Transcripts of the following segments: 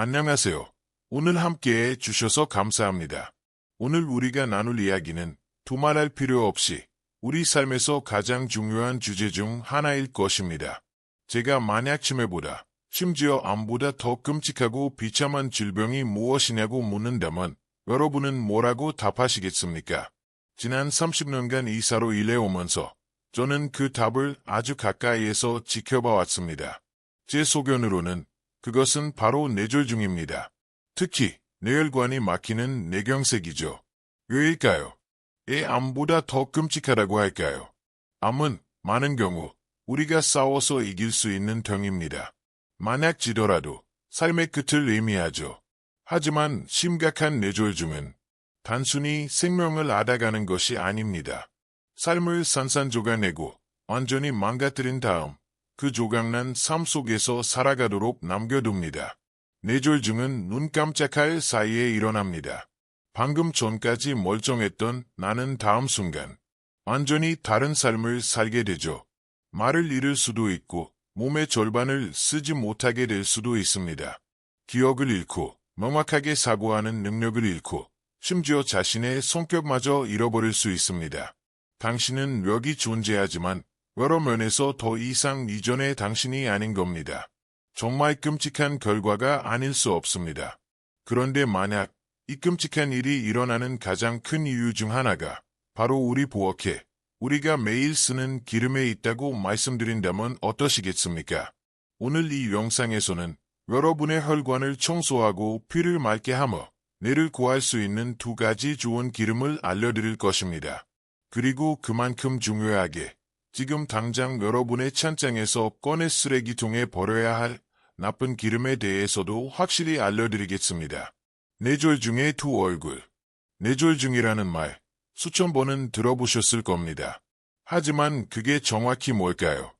안녕하세요. 오늘 함께 해 주셔서 감사합니다. 오늘 우리가 나눌 이야기는 두말할 필요 없이 우리 삶에서 가장 중요한 주제 중 하나일 것입니다. 제가 만약 치매보다 심지어 암보다 더 끔찍하고 비참한 질병이 무엇이냐고 묻는다면 여러분은 뭐라고 답하시겠습니까? 지난 30년간 이사로 일해오면서 저는 그 답을 아주 가까이에서 지켜봐 왔습니다. 제 소견으로는 그것은 바로 뇌졸중입니다. 특히 뇌혈관이 막히는 뇌경색이죠. 왜일까요? 애 암보다 더 끔찍하다고 할까요? 암은 많은 경우 우리가 싸워서 이길 수 있는 병입니다. 만약 지더라도 삶의 끝을 의미하죠. 하지만 심각한 뇌졸중은 단순히 생명을 앗아가는 것이 아닙니다. 삶을 산산조각내고 완전히 망가뜨린 다음 그 조각난 삶 속에서 살아가도록 남겨둡니다. 뇌졸중은 눈 깜짝할 사이에 일어납니다. 방금 전까지 멀쩡했던 나는 다음 순간 완전히 다른 삶을 살게 되죠. 말을 잃을 수도 있고 몸의 절반을 쓰지 못하게 될 수도 있습니다. 기억을 잃고 명확하게 사고하는 능력을 잃고 심지어 자신의 성격마저 잃어버릴 수 있습니다. 당신은 여기 존재하지만 여러 면에서 더 이상 이전의 당신이 아닌 겁니다. 정말 끔찍한 결과가 아닐 수 없습니다. 그런데 만약 이 끔찍한 일이 일어나는 가장 큰 이유 중 하나가 바로 우리 보어케, 우리가 매일 쓰는 기름에 있다고 말씀드린다면 어떠시겠습니까? 오늘 이 영상에서는 여러분의 혈관을 청소하고 피를 맑게 하며 뇌를 구할 수 있는 두 가지 좋은 기름을 알려드릴 것입니다. 그리고 그만큼 중요하게 지금 당장 여러분의 찬장에서 꺼내 쓰레기통에 버려야 할 나쁜 기름에 대해서도 확실히 알려드리겠습니다. 뇌졸 중의 두 얼굴 뇌졸 중이라는 말 수천 번은 들어보셨을 겁니다. 하지만 그게 정확히 뭘까요?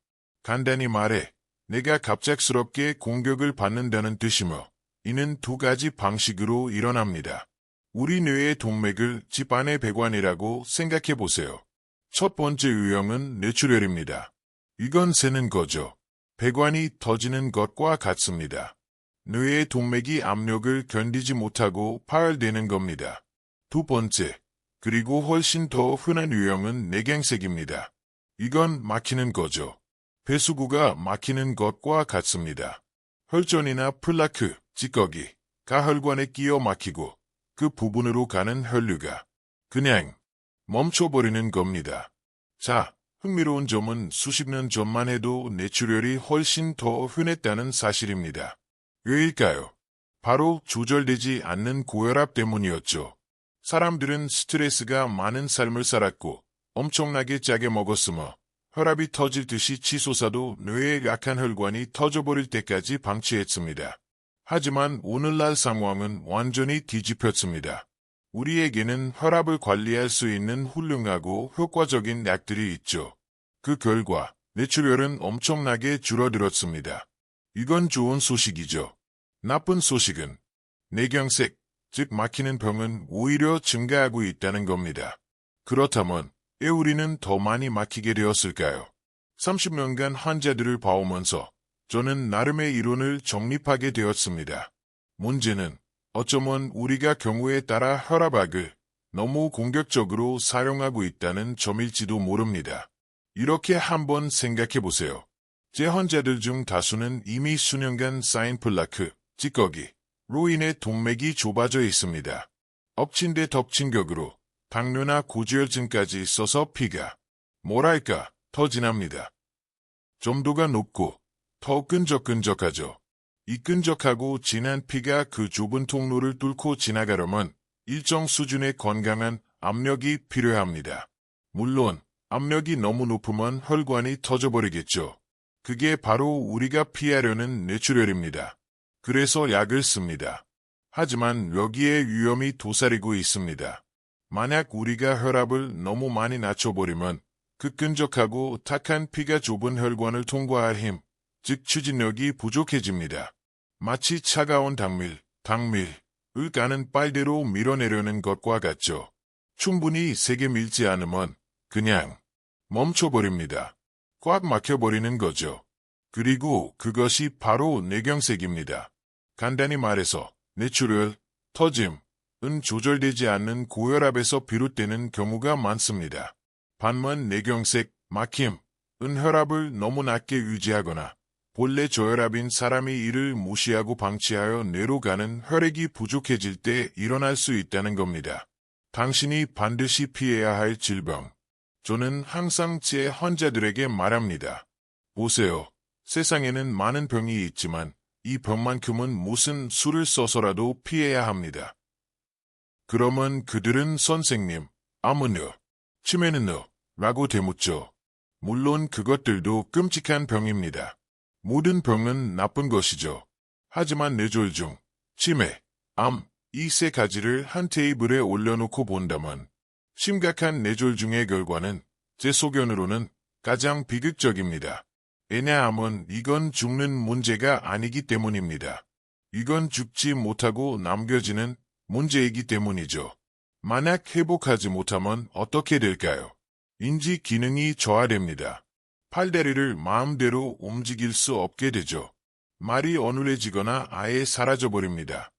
간단히 말해 내가 갑작스럽게 공격을 받는다는 뜻이며 이는 두 가지 방식으로 일어납니다. 우리 뇌의 동맥을 집안의 배관이라고 생각해 보세요. 첫 번째 유형은 뇌출혈입니다. 이건 새는 거죠. 배관이 터지는 것과 같습니다. 뇌의 동맥이 압력을 견디지 못하고 파열되는 겁니다. 두 번째, 그리고 훨씬 더 흔한 유형은 뇌경색입니다. 이건 막히는 거죠. 배수구가 막히는 것과 같습니다. 혈전이나 플라크, 찌꺼기, 가혈관에 끼어 막히고 그 부분으로 가는 혈류가 그냥 멈춰버리는 겁니다. 자, 흥미로운 점은 수십 년 전만 해도 뇌출혈이 훨씬 더 흔했다는 사실입니다. 왜일까요? 바로 조절되지 않는 고혈압 때문이었죠. 사람들은 스트레스가 많은 삶을 살았고 엄청나게 짜게 먹었으며 혈압이 터질 듯이 치솟아도 뇌의 약한 혈관이 터져버릴 때까지 방치했습니다. 하지만 오늘날 상황은 완전히 뒤집혔습니다. 우리에게는 혈압을 관리할 수 있는 훌륭하고 효과적인 약들이 있죠. 그 결과 뇌출혈은 엄청나게 줄어들었습니다. 이건 좋은 소식이죠. 나쁜 소식은 뇌경색, 즉 막히는 병은 오히려 증가하고 있다는 겁니다. 그렇다면 왜 우리는 더 많이 막히게 되었을까요? 30년간 환자들을 봐오면서 저는 나름의 이론을 정립하게 되었습니다. 문제는 어쩌면 우리가 경우에 따라 혈압약을 너무 공격적으로 사용하고 있다는 점일지도 모릅니다. 이렇게 한번 생각해 보세요. 제 환자들 중 다수는 이미 수년간 쌓인 플라크, 찌꺼기로 인해 동맥이 좁아져 있습니다. 엎친 데 덮친 격으로 당뇨나 고지혈증까지 있어서 피가 뭐랄까 더 진합니다. 점도가 높고 더 끈적끈적하죠. 이 끈적하고 진한 피가 그 좁은 통로를 뚫고 지나가려면 일정 수준의 건강한 압력이 필요합니다. 물론 압력이 너무 높으면 혈관이 터져버리겠죠. 그게 바로 우리가 피하려는 뇌출혈입니다. 그래서 약을 씁니다. 하지만 여기에 위험이 도사리고 있습니다. 만약 우리가 혈압을 너무 많이 낮춰버리면 그 끈적하고 탁한 피가 좁은 혈관을 통과할 힘, 즉 추진력이 부족해집니다. 마치 차가운 당밀, 당밀을 가는 빨대로 밀어내려는 것과 같죠. 충분히 세게 밀지 않으면 그냥 멈춰버립니다. 꽉 막혀버리는 거죠. 그리고 그것이 바로 뇌경색입니다. 간단히 말해서 뇌출혈, 터짐, 은 조절되지 않는 고혈압에서 비롯되는 경우가 많습니다. 반면 뇌경색, 막힘, 은 혈압을 너무 낮게 유지하거나 본래 저혈압인 사람이 이를 무시하고 방치하여 뇌로 가는 혈액이 부족해질 때 일어날 수 있다는 겁니다. 당신이 반드시 피해야 할 질병. 저는 항상 제 환자들에게 말합니다. 보세요. 세상에는 많은 병이 있지만 이 병만큼은 무슨 수를 써서라도 피해야 합니다. 그러면 그들은 선생님, 아무느, 치매는느 라고 되묻죠. 물론 그것들도 끔찍한 병입니다. 모든 병은 나쁜 것이죠. 하지만 뇌졸 중, 치매, 암, 이 세 가지를 한 테이블에 올려놓고 본다면 심각한 뇌졸중의 결과는 제 소견으로는 가장 비극적입니다. 왜냐하면 이건 죽는 문제가 아니기 때문입니다. 이건 죽지 못하고 남겨지는 문제이기 때문이죠. 만약 회복하지 못하면 어떻게 될까요? 인지 기능이 저하됩니다. 팔다리를 마음대로 움직일 수 없게 되죠. 말이 어눌해지거나 아예 사라져버립니다.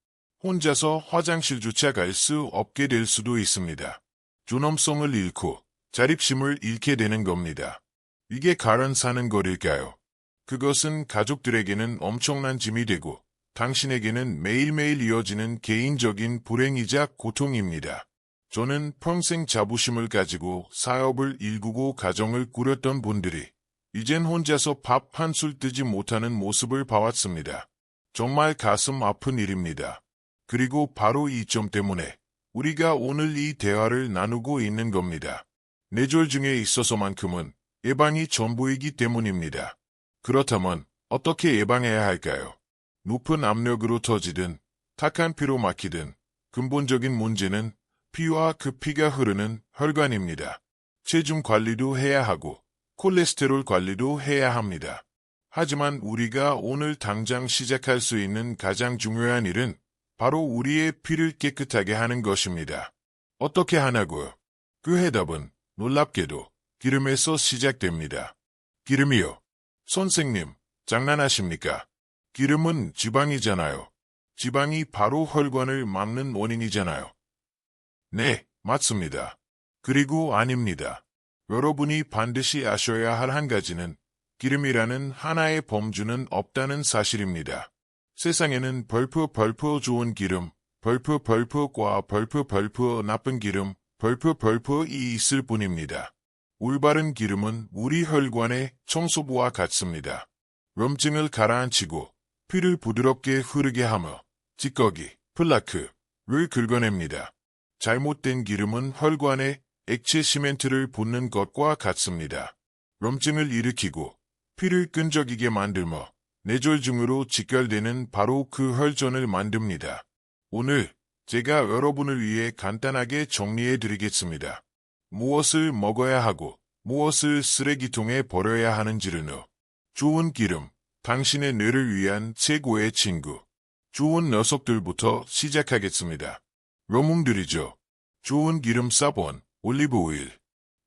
혼자서 화장실조차 갈 수 없게 될 수도 있습니다. 존엄성을 잃고 자립심을 잃게 되는 겁니다. 이게 가란 사는 거릴까요? 그것은 가족들에게는 엄청난 짐이 되고 당신에게는 매일매일 이어지는 개인적인 불행이자 고통입니다. 저는 평생 자부심을 가지고 사업을 일구고 가정을 꾸렸던 분들이 이젠 혼자서 밥 한 술 뜨지 못하는 모습을 봐왔습니다. 정말 가슴 아픈 일입니다. 그리고 바로 이 점 때문에 우리가 오늘 이 대화를 나누고 있는 겁니다. 뇌졸중에 있어서만큼은 예방이 전부이기 때문입니다. 그렇다면 어떻게 예방해야 할까요? 높은 압력으로 터지든 탁한 피로 막히든 근본적인 문제는 피와 그 피가 흐르는 혈관입니다. 체중 관리도 해야 하고 콜레스테롤 관리도 해야 합니다. 하지만 우리가 오늘 당장 시작할 수 있는 가장 중요한 일은 바로 우리의 피를 깨끗하게 하는 것입니다. 어떻게 하냐고요? 그 해답은 놀랍게도 기름에서 시작됩니다. 기름이요. 선생님, 장난하십니까? 기름은 지방이잖아요. 지방이 바로 혈관을 막는 원인이잖아요. 네, 맞습니다. 그리고 아닙니다. 여러분이 반드시 아셔야 할 한 가지는 기름이라는 하나의 범주는 없다는 사실입니다. 세상에는 벌프 벌프 좋은 기름, 벌프 벌프과 벌프 벌프 나쁜 기름, 벌프 벌프이 있을 뿐입니다. 올바른 기름은 우리 혈관의 청소부와 같습니다. 염증을 가라앉히고 피를 부드럽게 흐르게 하며 찌꺼기, 플라크를 긁어냅니다. 잘못된 기름은 혈관에 액체 시멘트를 붓는 것과 같습니다. 염증을 일으키고 피를 끈적이게 만들며 뇌졸중으로 직결되는 바로 그 혈전을 만듭니다. 오늘 제가 여러분을 위해 간단하게 정리해 드리겠습니다. 무엇을 먹어야 하고 무엇을 쓰레기통에 버려야 하는지는요. 좋은 기름, 당신의 뇌를 위한 최고의 친구. 좋은 녀석들부터 시작하겠습니다. 영웅들이죠. 좋은 기름 사본, 올리브 오일.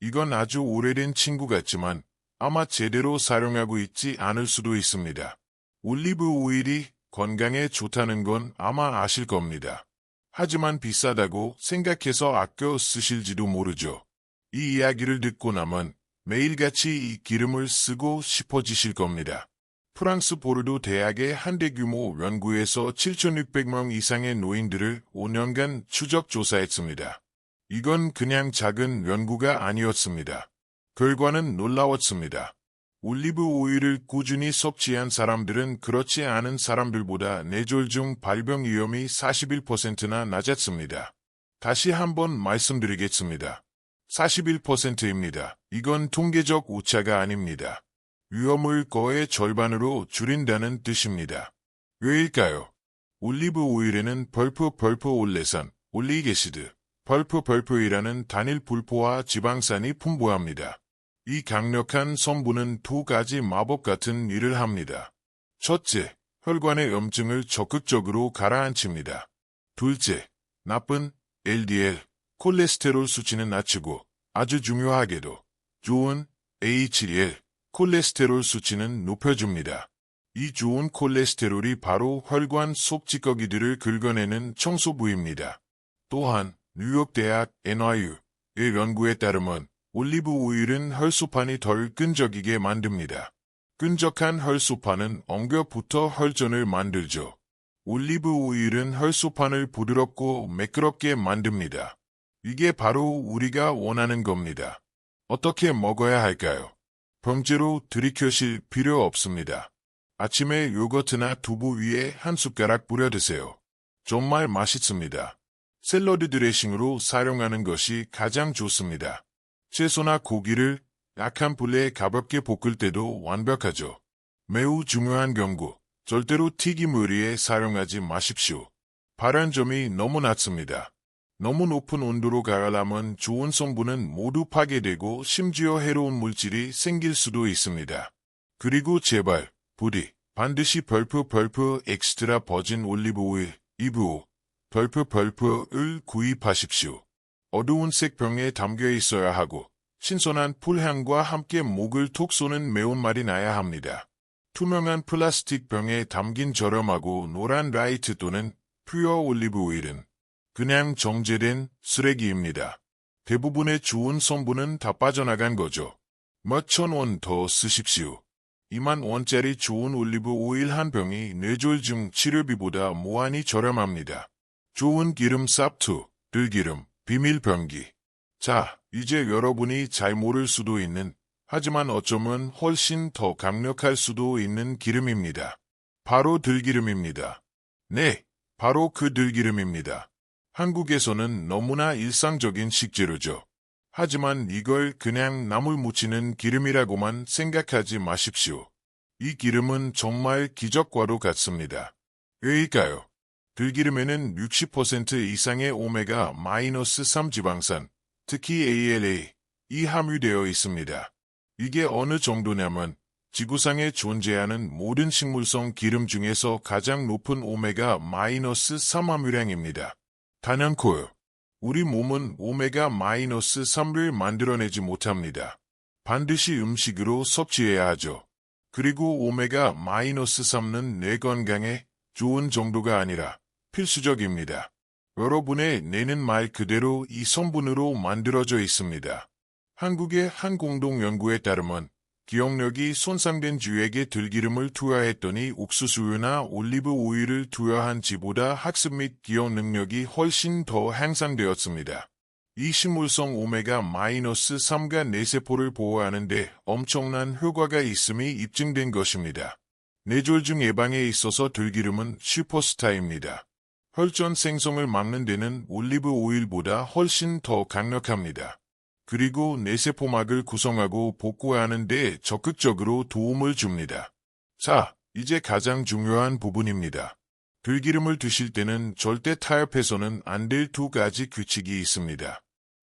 이건 아주 오래된 친구 같지만 아마 제대로 사용하고 있지 않을 수도 있습니다. 올리브 오일이 건강에 좋다는 건 아마 아실 겁니다. 하지만 비싸다고 생각해서 아껴 쓰실지도 모르죠. 이 이야기를 듣고 나면 매일같이 이 기름을 쓰고 싶어지실 겁니다. 프랑스 보르도 대학의 한대 규모 연구에서 7,600명 이상의 노인들을 5년간 추적 조사했습니다. 이건 그냥 작은 연구가 아니었습니다. 결과는 놀라웠습니다. 올리브 오일을 꾸준히 섭취한 사람들은 그렇지 않은 사람들보다 뇌졸중 발병 위험이 41%나 낮았습니다. 다시 한번 말씀드리겠습니다. 41%입니다. 이건 통계적 오차가 아닙니다. 위험을 거의 절반으로 줄인다는 뜻입니다. 왜일까요? 올리브 오일에는 벌프 벌프 올레산, 올리게시드, 펄프펄프이라는 단일 불포와 지방산이 풍부합니다. 이 강력한 성분은 두 가지 마법 같은 일을 합니다. 첫째, 혈관의 염증을 적극적으로 가라앉힙니다. 둘째, 나쁜 LDL, 콜레스테롤 수치는 낮추고 아주 중요하게도 좋은 HDL, 콜레스테롤 수치는 높여줍니다. 이 좋은 콜레스테롤이 바로 혈관 속 찌꺼기들을 긁어내는 청소 부위입니다. 또한 뉴욕 대학 NYU의 연구에 따르면 올리브 오일은 혈소판이 덜 끈적이게 만듭니다. 끈적한 혈소판은 엉겨부터 혈전을 만들죠. 올리브 오일은 혈소판을 부드럽고 매끄럽게 만듭니다. 이게 바로 우리가 원하는 겁니다. 어떻게 먹어야 할까요? 병째로 들이켜실 필요 없습니다. 아침에 요거트나 두부 위에 한 숟가락 뿌려 드세요. 정말 맛있습니다. 샐러드 드레싱으로 사용하는 것이 가장 좋습니다. 채소나 고기를 약한 불에 가볍게 볶을 때도 완벽하죠. 매우 중요한 경고. 절대로 튀김 요리에 사용하지 마십시오. 발한 점이 너무 낮습니다. 너무 높은 온도로 가열하면 좋은 성분은 모두 파괴되고 심지어 해로운 물질이 생길 수도 있습니다. 그리고 제발 부디 반드시 벌프 벌프 엑스트라 버진 올리브 오일 2부 벌프 벌프을 구입하십시오. 어두운 색 병에 담겨 있어야 하고 신선한 풀향과 함께 목을 톡 쏘는 매운말이 나야 합니다. 투명한 플라스틱 병에 담긴 저렴하고 노란 라이트 또는 퓨어 올리브 오일은 그냥 정제된 쓰레기입니다. 대부분의 좋은 성분은 다 빠져나간 거죠. 몇천 원 더 쓰십시오. 2만 원짜리 좋은 올리브 오일 한 병이 뇌졸중 치료비보다 무한히 저렴합니다. 좋은 기름 쌉투, 들기름, 비밀 병기. 자, 이제 여러분이 잘 모를 수도 있는 하지만 어쩌면 훨씬 더 강력할 수도 있는 기름입니다. 바로 들기름입니다. 네, 바로 그 들기름입니다. 한국에서는 너무나 일상적인 식재료죠. 하지만 이걸 그냥 나물 무치는 기름이라고만 생각하지 마십시오. 이 기름은 정말 기적과도 같습니다. 왜일까요? 들기름에는 60% 이상의 오메가-3 지방산, 특히 ALA, 이 함유되어 있습니다. 이게 어느 정도냐면 지구상에 존재하는 모든 식물성 기름 중에서 가장 높은 오메가-3 함유량입니다. 단연코요. 우리 몸은 오메가-3를 만들어내지 못합니다. 반드시 음식으로 섭취해야 하죠. 그리고 오메가-3는 뇌 건강에 좋은 정도가 아니라 필수적입니다. 여러분의 뇌는 말 그대로 이 성분으로 만들어져 있습니다. 한국의 한 공동 연구에 따르면 기억력이 손상된 주에게 들기름을 투하했더니 옥수수유나 올리브 오일을 투하한 지보다 학습 및 기억 능력이 훨씬 더 향상되었습니다. 이 식물성 오메가-3가 뇌세포를 보호하는 데 엄청난 효과가 있음이 입증된 것입니다. 뇌졸중 예방에 있어서 들기름은 슈퍼스타입니다. 혈전 생성을 막는 데는 올리브 오일보다 훨씬 더 강력합니다. 그리고 뇌세포막을 구성하고 복구하는 데 적극적으로 도움을 줍니다. 자, 이제 가장 중요한 부분입니다. 들기름을 드실 때는 절대 타협해서는 안 될 두 가지 규칙이 있습니다.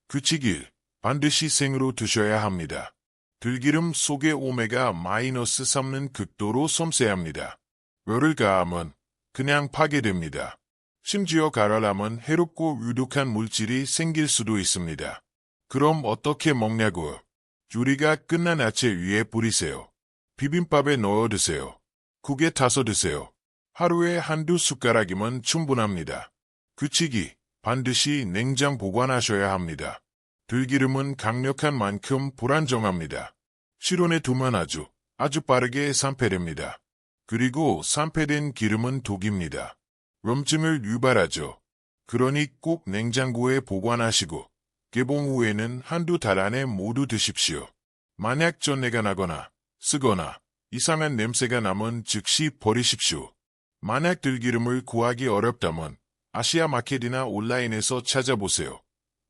규칙 1. 반드시 생으로 드셔야 합니다. 들기름 속의 오메가-3는 극도로 섬세합니다. 뼈를 가하면 그냥 파괴됩니다. 심지어 가열하면 해롭고 유독한 물질이 생길 수도 있습니다. 그럼 어떻게 먹냐고. 요리가 끝난 아채 위에 뿌리세요. 비빔밥에 넣어 드세요. 국에 타서 드세요. 하루에 한두 숟가락이면 충분합니다. 규칙이 반드시 냉장 보관하셔야 합니다. 들기름은 강력한 만큼 불안정합니다. 실온에 두면 아주, 아주 빠르게 산패됩니다. 그리고 산패된 기름은 독입니다. 염증을 유발하죠. 그러니 꼭 냉장고에 보관하시고 개봉 후에는 한두 달 안에 모두 드십시오. 만약 전내가 나거나 쓰거나 이상한 냄새가 나면 즉시 버리십시오. 만약 들기름을 구하기 어렵다면 아시아 마켓이나 온라인에서 찾아보세요.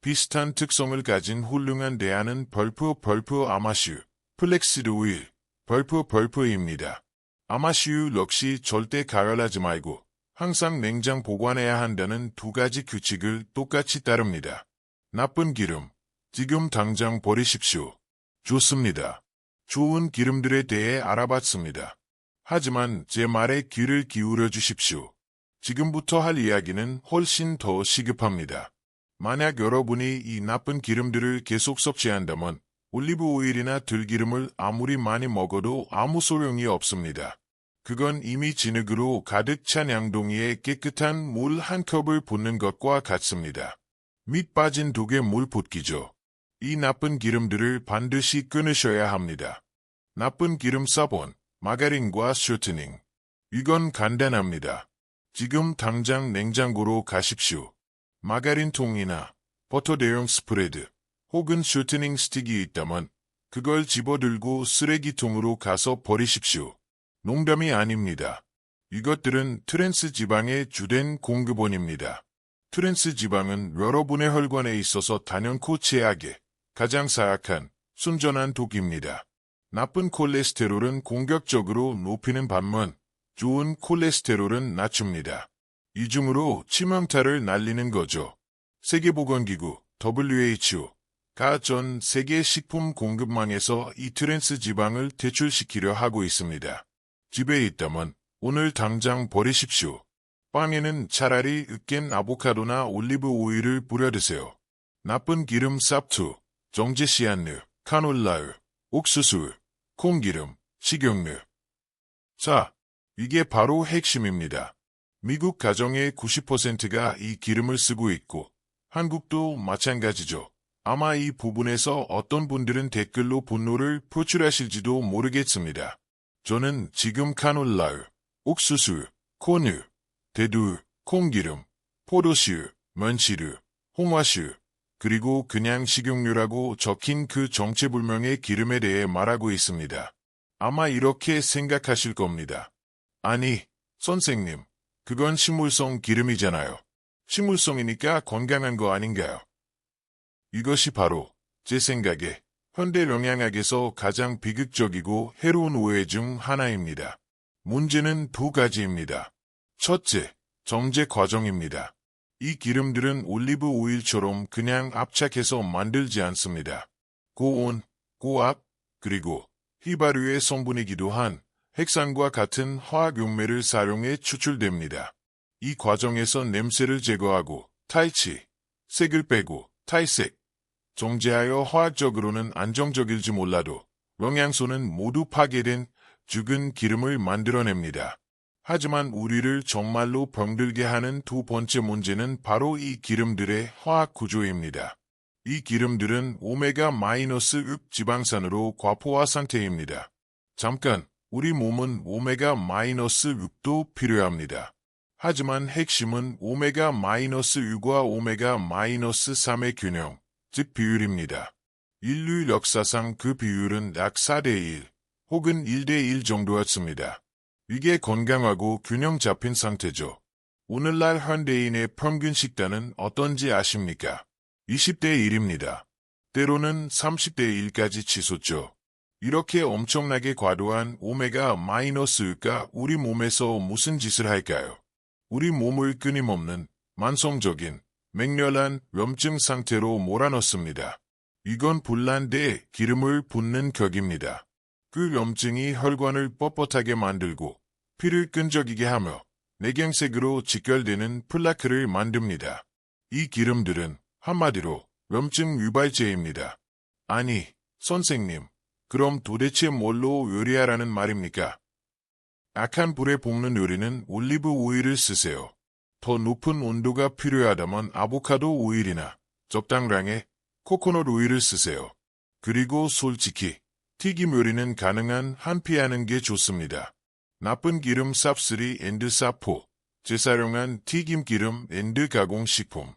비슷한 특성을 가진 훌륭한 대안은 벌프 벌프 아마슈, 플렉시드 오일, 벌프 벌프입니다. 아마슈 역시 절대 가열하지 말고 항상 냉장 보관해야 한다는 두 가지 규칙을 똑같이 따릅니다. 나쁜 기름, 지금 당장 버리십시오. 좋습니다. 좋은 기름들에 대해 알아봤습니다. 하지만 제 말에 귀를 기울여 주십시오. 지금부터 할 이야기는 훨씬 더 시급합니다. 만약 여러분이 이 나쁜 기름들을 계속 섭취한다면 올리브 오일이나 들기름을 아무리 많이 먹어도 아무 소용이 없습니다. 그건 이미 진흙으로 가득 찬 양동이에 깨끗한 물 한 컵을 붓는 것과 같습니다. 밑 빠진 독에 물 붓기죠. 이 나쁜 기름들을 반드시 끊으셔야 합니다. 나쁜 기름 사본, 마가린과 슈트닝. 이건 간단합니다. 지금 당장 냉장고로 가십시오. 마가린 통이나 버터 대용 스프레드 혹은 슈트닝 스틱이 있다면 그걸 집어들고 쓰레기통으로 가서 버리십시오. 농담이 아닙니다. 이것들은 트랜스 지방의 주된 공급원입니다. 트랜스 지방은 여러분의 혈관에 있어서 단연코 최악의 가장 사악한 순전한 독입니다. 나쁜 콜레스테롤은 공격적으로 높이는 반면 좋은 콜레스테롤은 낮춥니다. 이중으로 치명타를 날리는 거죠. 세계보건기구 WHO가 전 세계 식품 공급망에서 이 트랜스 지방을 퇴출시키려 하고 있습니다. 집에 있다면 오늘 당장 버리십시오. 빵에는 차라리 으깬 아보카도나 올리브 오일을 뿌려 드세요. 나쁜 기름 쌉투, 정제시안류, 카놀라유, 옥수수, 콩기름, 식용유. 자, 이게 바로 핵심입니다. 미국 가정의 90%가 이 기름을 쓰고 있고 한국도 마찬가지죠. 아마 이 부분에서 어떤 분들은 댓글로 분노를 표출하실지도 모르겠습니다. 저는 지금 카놀라유, 옥수수, 콘유, 대두, 콩기름, 포도씨유, 먼치류, 홍화씨유, 그리고 그냥 식용유라고 적힌 그 정체불명의 기름에 대해 말하고 있습니다. 아마 이렇게 생각하실 겁니다. 아니, 선생님, 그건 식물성 기름이잖아요. 식물성이니까 건강한 거 아닌가요? 이것이 바로 제 생각에 현대 영양학에서 가장 비극적이고 해로운 오해 중 하나입니다. 문제는 두 가지입니다. 첫째, 정제 과정입니다. 이 기름들은 올리브 오일처럼 그냥 압착해서 만들지 않습니다. 고온, 고압, 그리고 휘발유의 성분이기도 한 핵산과 같은 화학용매를 사용해 추출됩니다. 이 과정에서 냄새를 제거하고 탈취, 색을 빼고 탈색, 정제하여 화학적으로는 안정적일지 몰라도 영양소는 모두 파괴된 죽은 기름을 만들어냅니다. 하지만 우리를 정말로 병들게 하는 두 번째 문제는 바로 이 기름들의 화학 구조입니다. 이 기름들은 오메가-6 지방산으로 과포화 상태입니다. 잠깐, 우리 몸은 오메가-6도 필요합니다. 하지만 핵심은 오메가-6과 오메가-3의 균형, 즉 비율입니다. 인류 역사상 그 비율은 약 4대 1 혹은 1대 1 정도였습니다. 이게 건강하고 균형 잡힌 상태죠. 오늘날 현대인의 평균 식단은 어떤지 아십니까? 20대 1입니다. 때로는 30대 1까지 치솟죠. 이렇게 엄청나게 과도한 오메가 마이너스가 우리 몸에서 무슨 짓을 할까요? 우리 몸을 끊임없는 만성적인 맹렬한 염증 상태로 몰아넣습니다. 이건 불난데 기름을 붓는 격입니다. 그 염증이 혈관을 뻣뻣하게 만들고 피를 끈적이게 하며 내경색으로 직결되는 플라크를 만듭니다. 이 기름들은 한마디로 염증 유발제입니다. 아니, 선생님, 그럼 도대체 뭘로 요리하라는 말입니까? 악한 불에 볶는 요리는 올리브 오일을 쓰세요. 더 높은 온도가 필요하다면 아보카도 오일이나 적당량의 코코넛 오일을 쓰세요. 그리고 솔직히 튀김 요리는 가능한 한 피하는 게 좋습니다. 나쁜 기름 쌉3 앤드 쌉4 재사용한 튀김 기름 앤드 가공식품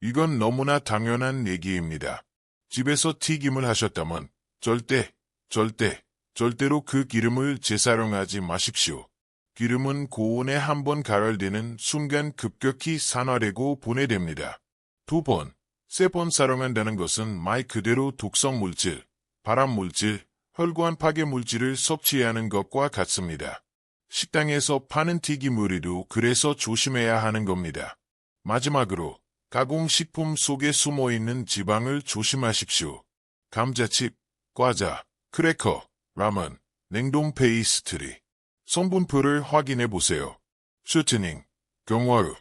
이건 너무나 당연한 얘기입니다. 집에서 튀김을 하셨다면 절대, 절대, 절대로 그 기름을 재사용하지 마십시오. 기름은 고온에 한 번 가열되는 순간 급격히 산화되고 분해됩니다. 두 번, 세 번 사용한다는 것은 말 그대로 독성 물질, 발암 물질, 혈관 파괴 물질을 섭취하는 것과 같습니다. 식당에서 파는 튀김우리도 그래서 조심해야 하는 겁니다. 마지막으로 가공식품 속에 숨어있는 지방을 조심하십시오. 감자칩, 과자, 크래커, 라면, 냉동 페이스트리. 성분표를 확인해 보세요. 슈트닝, 경화루,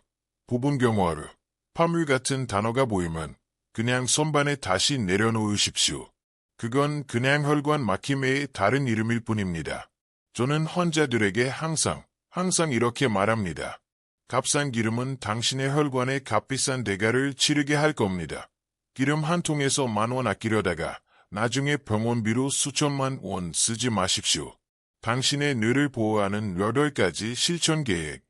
부분 경화루, 파물 같은 단어가 보이면 그냥 선반에 다시 내려놓으십시오. 그건 그냥 혈관 막힘의 다른 이름일 뿐입니다. 저는 환자들에게 항상, 항상 이렇게 말합니다. 값싼 기름은 당신의 혈관에 값비싼 대가를 치르게 할 겁니다. 기름 한 통에서 만 원 아끼려다가 나중에 병원비로 수천만 원 쓰지 마십시오. 당신의 뇌를 보호하는 8가지 실천 계획.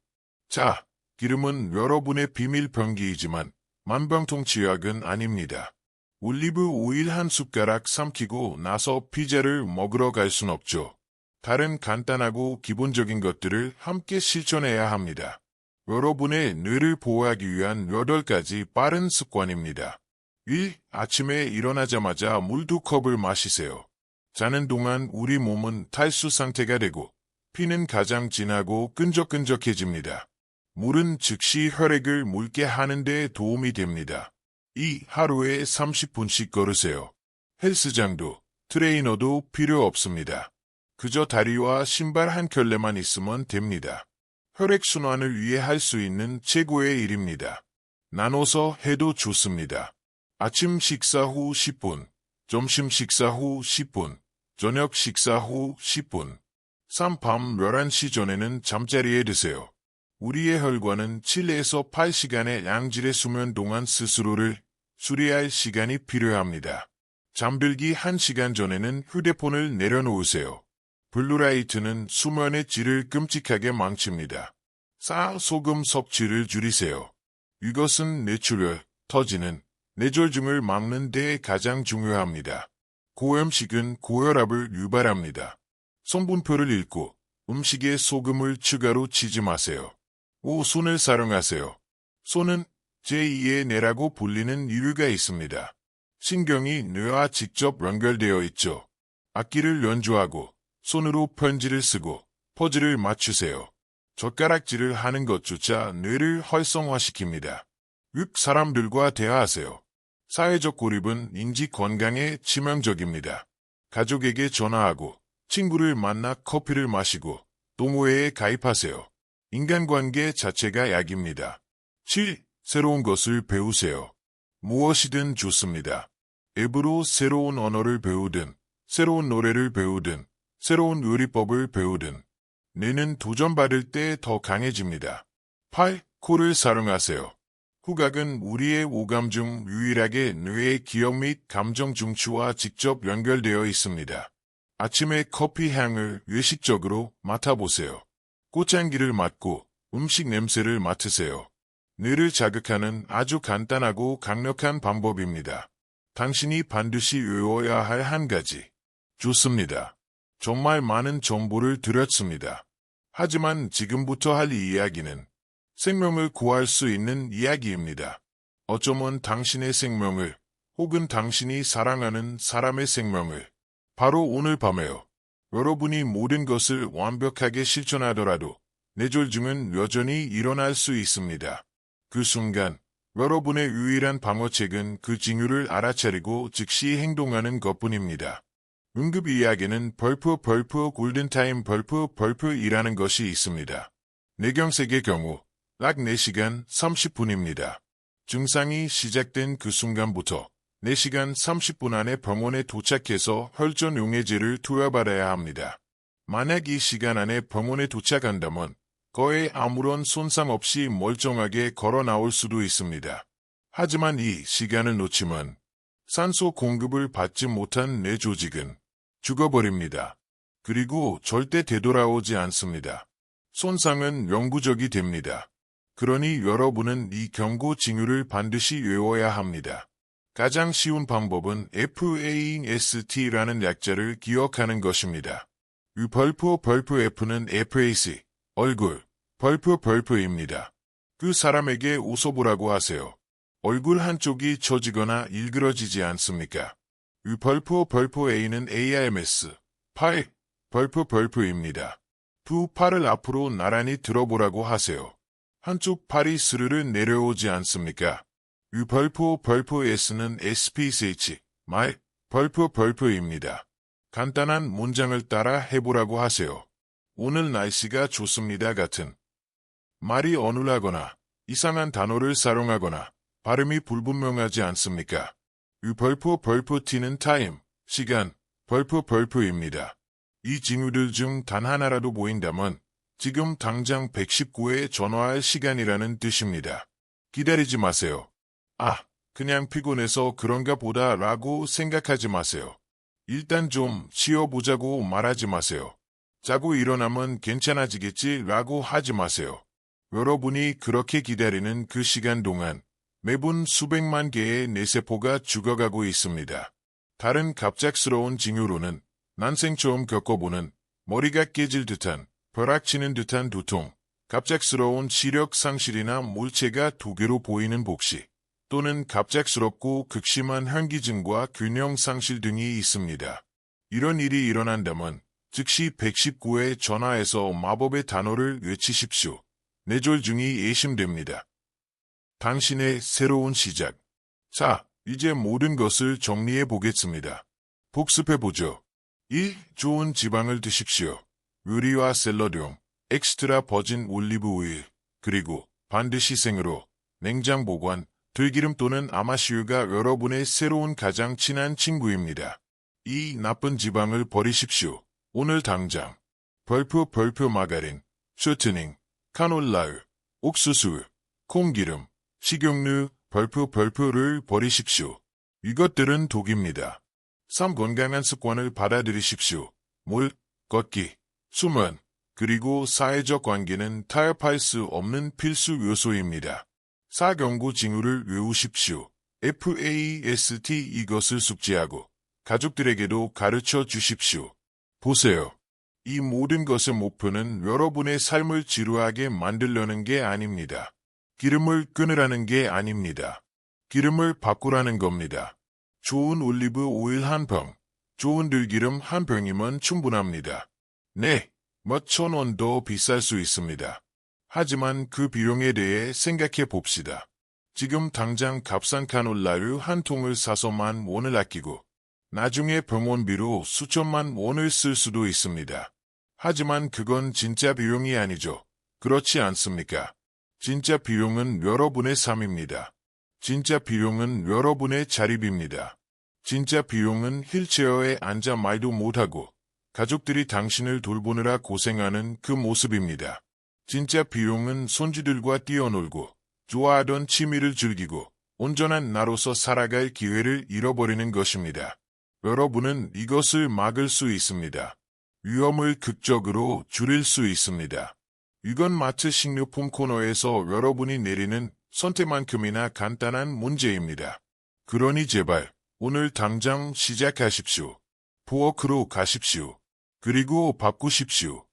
자, 기름은 여러분의 비밀 병기이지만 만병통치약은 아닙니다. 올리브 오일 한 숟가락 삼키고 나서 피자를 먹으러 갈 순 없죠. 다른 간단하고 기본적인 것들을 함께 실천해야 합니다. 여러분의 뇌를 보호하기 위한 8가지 빠른 습관입니다. 1. 아침에 일어나자마자 물 두 컵을 마시세요. 자는 동안 우리 몸은 탈수 상태가 되고 피는 가장 진하고 끈적끈적해집니다. 물은 즉시 혈액을 묽게 하는 데 도움이 됩니다. 2. 하루에 30분씩 걸으세요. 헬스장도 트레이너도 필요 없습니다. 그저 다리와 신발 한 켤레만 있으면 됩니다. 혈액순환을 위해 할 수 있는 최고의 일입니다. 나눠서 해도 좋습니다. 아침 식사 후 10분, 점심 식사 후 10분, 저녁 식사 후 10분. 3. 밤 11시 전에는 잠자리에 드세요. 우리의 혈관은 7에서 8시간의 양질의 수면 동안 스스로를 수리할 시간이 필요합니다. 잠들기 1시간 전에는 휴대폰을 내려놓으세요. 블루라이트는 수면의 질을 끔찍하게 망칩니다. 4. 소금 섭취를 줄이세요. 이것은 뇌출혈, 터지는 뇌졸중을 막는 데 가장 중요합니다. 고염식은 고혈압을 유발합니다. 성분표를 읽고 음식에 소금을 추가로 치지 마세요. 5. 손을 사용하세요. 손은 제2의 뇌라고 불리는 이유가 있습니다. 신경이 뇌와 직접 연결되어 있죠. 악기를 연주하고 손으로 편지를 쓰고 퍼즐을 맞추세요. 젓가락질을 하는 것조차 뇌를 활성화시킵니다. 6. 사람들과 대화하세요. 사회적 고립은 인지 건강에 치명적입니다. 가족에게 전화하고 친구를 만나 커피를 마시고 동호회에 가입하세요. 인간관계 자체가 약입니다. 7. 새로운 것을 배우세요. 무엇이든 좋습니다. 앱으로 새로운 언어를 배우든, 새로운 노래를 배우든, 새로운 요리법을 배우든, 뇌는 도전받을 때 더 강해집니다. 8. 코를 사용하세요. 후각은 우리의 오감 중 유일하게 뇌의 기억 및 감정 중추와 직접 연결되어 있습니다. 아침에 커피 향을 외식적으로 맡아보세요. 꽃향기를 맡고 음식 냄새를 맡으세요. 뇌를 자극하는 아주 간단하고 강력한 방법입니다. 당신이 반드시 외워야 할 한 가지. 좋습니다. 정말 많은 정보를 드렸습니다. 하지만 지금부터 할 이야기는 생명을 구할 수 있는 이야기입니다. 어쩌면 당신의 생명을 혹은 당신이 사랑하는 사람의 생명을 바로 오늘 밤에요. 여러분이 모든 것을 완벽하게 실천하더라도 뇌졸중은 여전히 일어날 수 있습니다. 그 순간 여러분의 유일한 방어책은 그 징후를 알아차리고 즉시 행동하는 것뿐입니다. 응급 이야기는 벌프 벌프 골든타임 벌프 벌프이라는 것이 있습니다. 뇌경색의 경우 약 4시간 30분입니다. 증상이 시작된 그 순간부터 4시간 30분 안에 병원에 도착해서 혈전 용해제를 투여받아야 합니다. 만약 이 시간 안에 병원에 도착한다면 거의 아무런 손상 없이 멀쩡하게 걸어 나올 수도 있습니다. 하지만 이 시간을 놓치면 산소 공급을 받지 못한 뇌 조직은 죽어버립니다. 그리고 절대 되돌아오지 않습니다. 손상은 영구적이 됩니다. 그러니 여러분은 이 경고 징후를 반드시 외워야 합니다. 가장 쉬운 방법은 FAST라는 약자를 기억하는 것입니다. 이 벌프 벌프 F는 FAC, 얼굴, 벌프 벌프입니다. 그 사람에게 웃어보라고 하세요. 얼굴 한쪽이 처지거나 일그러지지 않습니까? 이 벌프 벌프 A는 ARMS, 팔, 벌프 벌프입니다. 두 팔을 앞으로 나란히 들어보라고 하세요. 한쪽 팔이 스르르 내려오지 않습니까? 이 벌프 벌프 S는 SPSH, 말, 벌프 벌프입니다. 간단한 문장을 따라 해보라고 하세요. 오늘 날씨가 좋습니다 같은 말이 어눌하거나 이상한 단어를 사용하거나 발음이 불분명하지 않습니까? 이 벌프 벌프 튀는 타임, 시간, 벌프 벌프입니다. 이 징후들 중 단 하나라도 보인다면 지금 당장 119에 전화할 시간이라는 뜻입니다. 기다리지 마세요. 아, 그냥 피곤해서 그런가 보다 라고 생각하지 마세요. 일단 좀 쉬어보자고 말하지 마세요. 자고 일어나면 괜찮아지겠지 라고 하지 마세요. 여러분이 그렇게 기다리는 그 시간 동안 매분 수백만 개의 뇌세포가 죽어가고 있습니다. 다른 갑작스러운 징후로는 난생 처음 겪어보는 머리가 깨질 듯한 벼락치는 듯한 두통, 갑작스러운 시력 상실이나 물체가 두 개로 보이는 복시, 또는 갑작스럽고 극심한 현기증과 균형 상실 등이 있습니다. 이런 일이 일어난다면 즉시 119에 전화해서 마법의 단어를 외치십시오. 뇌졸중이 예심됩니다. 당신의 새로운 시작. 자, 이제 모든 것을 정리해 보겠습니다. 복습해 보죠. 1. 좋은 지방을 드십시오. 유리와 샐러드용, 엑스트라 버진 올리브 오일, 그리고 반드시 생으로, 냉장 보관, 들기름 또는 아마시유가 여러분의 새로운 가장 친한 친구입니다. 이 나쁜 지방을 버리십시오. 오늘 당장. 벌프 벌프 마가린, 쇼트닝, 카놀라유, 옥수수, 콩기름, 식용유, 벌프 벌프를 버리십시오. 이것들은 독입니다. 3. 건강한 습관을 받아들이십시오. 물, 걷기, 수면, 그리고 사회적 관계는 타협할 수 없는 필수 요소입니다. 4. 경고 징후를 외우십시오. FAST 이것을 숙지하고 가족들에게도 가르쳐 주십시오. 보세요. 이 모든 것의 목표는 여러분의 삶을 지루하게 만들려는 게 아닙니다. 기름을 끊으라는 게 아닙니다. 기름을 바꾸라는 겁니다. 좋은 올리브 오일 한 병, 좋은 들기름 한 병이면 충분합니다. 네, 몇 천 원더 비쌀 수 있습니다. 하지만 그 비용에 대해 생각해 봅시다. 지금 당장 값싼 카놀라유 한 통을 사서만 원을 아끼고 나중에 병원비로 수천만 원을 쓸 수도 있습니다. 하지만 그건 진짜 비용이 아니죠. 그렇지 않습니까? 진짜 비용은 여러분의 삶입니다. 진짜 비용은 여러분의 자립입니다. 진짜 비용은 휠체어에 앉아 말도 못하고 가족들이 당신을 돌보느라 고생하는 그 모습입니다. 진짜 비용은 손주들과 뛰어놀고 좋아하던 취미를 즐기고 온전한 나로서 살아갈 기회를 잃어버리는 것입니다. 여러분은 이것을 막을 수 있습니다. 위험을 극적으로 줄일 수 있습니다. 이건 마트 식료품 코너에서 여러분이 내리는 선택만큼이나 간단한 문제입니다. 그러니 제발 오늘 당장 시작하십시오. 부엌으로 가십시오. 그리고 바꾸십시오.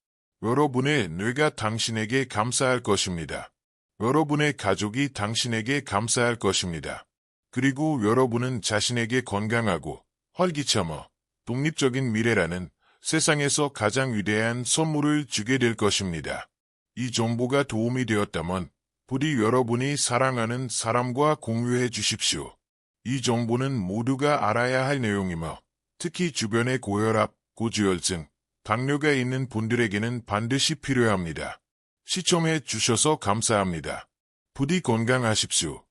여러분의 뇌가 당신에게 감사할 것입니다. 여러분의 가족이 당신에게 감사할 것입니다. 그리고 여러분은 자신에게 건강하고 활기차며 독립적인 미래라는 세상에서 가장 위대한 선물을 주게 될 것입니다. 이 정보가 도움이 되었다면 부디 여러분이 사랑하는 사람과 공유해 주십시오. 이 정보는 모두가 알아야 할 내용이며 특히 주변의 고혈압, 고지혈증, 당뇨가 있는 분들에게는 반드시 필요합니다. 시청해 주셔서 감사합니다. 부디 건강하십시오.